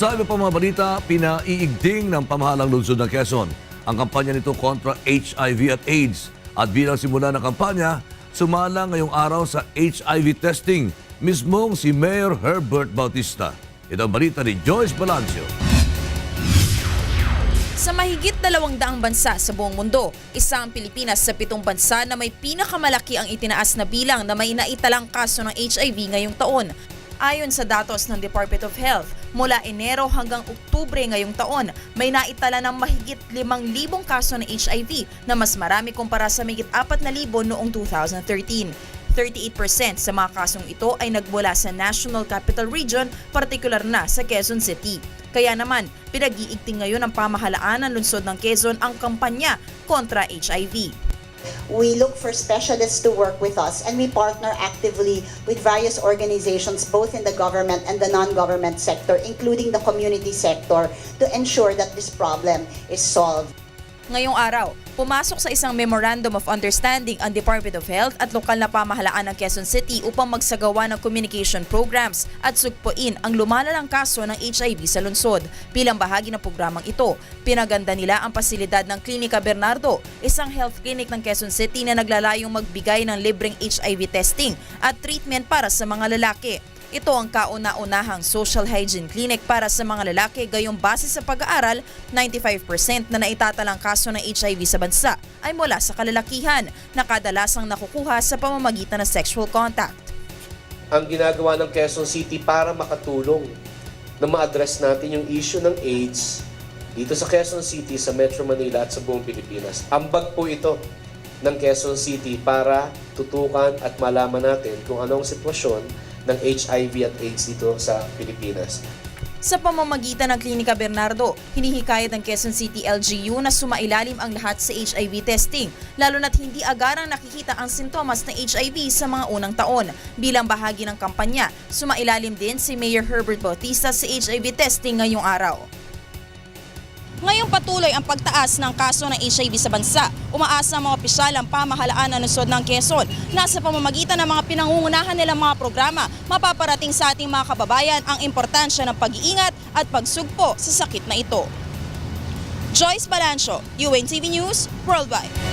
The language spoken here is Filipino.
Sa iba pa mga balita, pinaiigting ng pamahalang lungsod ng Quezon ang kampanya nito kontra HIV at AIDS. At bilang simula ng kampanya, sumala ngayong araw sa HIV testing mismong si Mayor Herbert Bautista. Ito ang balita ni Joyce Balancio. Sa mahigit dalawang daang bansa sa buong mundo, isa ang Pilipinas sa pitong bansa na may pinakamalaki ang itinaas na bilang na may naitalang kaso ng HIV ngayong taon. Ayon sa datos ng Department of Health, mula Enero hanggang Oktubre ngayong taon, may naitala ng mahigit 5,000 kaso ng HIV na mas marami kumpara sa mahigit 4,000 noong 2013. 38% sa mga kasong ito ay nagmula sa National Capital Region, partikular na sa Quezon City. Kaya naman, pinag-iigting ngayon ng pamahalaan ng lungsod ng Quezon ang kampanya kontra HIV. We look for specialists to work with us and we partner actively with various organizations both in the government and the non-government sector, including the community sector, to ensure that this problem is solved. Ngayong araw, pumasok sa isang Memorandum of Understanding ang Department of Health at lokal na pamahalaan ng Quezon City upang magsagawa ng communication programs at sugpuin ang lumalalang kaso ng HIV sa lungsod. Bilang bahagi ng programang ito, pinaganda nila ang pasilidad ng Klinika Bernardo, isang health clinic ng Quezon City na naglalayong magbigay ng libreng HIV testing at treatment para sa mga lalaki. Ito ang kauna-unahang social hygiene clinic para sa mga lalaki gayong base sa pag-aaral, 95% na naitatalang kaso ng HIV sa bansa ay mula sa kalalakihan na kadalasang nakukuha sa pamamagitan ng sexual contact. ang ginagawa ng Quezon City para makatulong na ma-address natin yung issue ng AIDS dito sa Quezon City, sa Metro Manila at sa buong Pilipinas. Ambag po ito ng Quezon City para tutukan at malaman natin kung anong sitwasyon ng HIV at AIDS dito sa Pilipinas. Sa pamamagitan ng Klinika Bernardo, hinihikayat ng Quezon City LGU na sumailalim ang lahat sa HIV testing, lalo na't hindi agarang nakikita ang sintomas ng HIV sa mga unang taon. Bilang bahagi ng kampanya, sumailalim din si Mayor Herbert Bautista sa HIV testing ngayong araw. Ngayong patuloy ang pagtaas ng kaso ng HIV sa bansa, umaasa ang mga opisyal ang pamahalaan ng lungsod ng Quezon na sa pamamagitan ng mga pinangungunahan nilang mga programa, mapaparating sa ating mga kababayan ang importansya ng pag-iingat at pagsugpo sa sakit na ito. Joyce Balancho, UNTV News, Worldwide.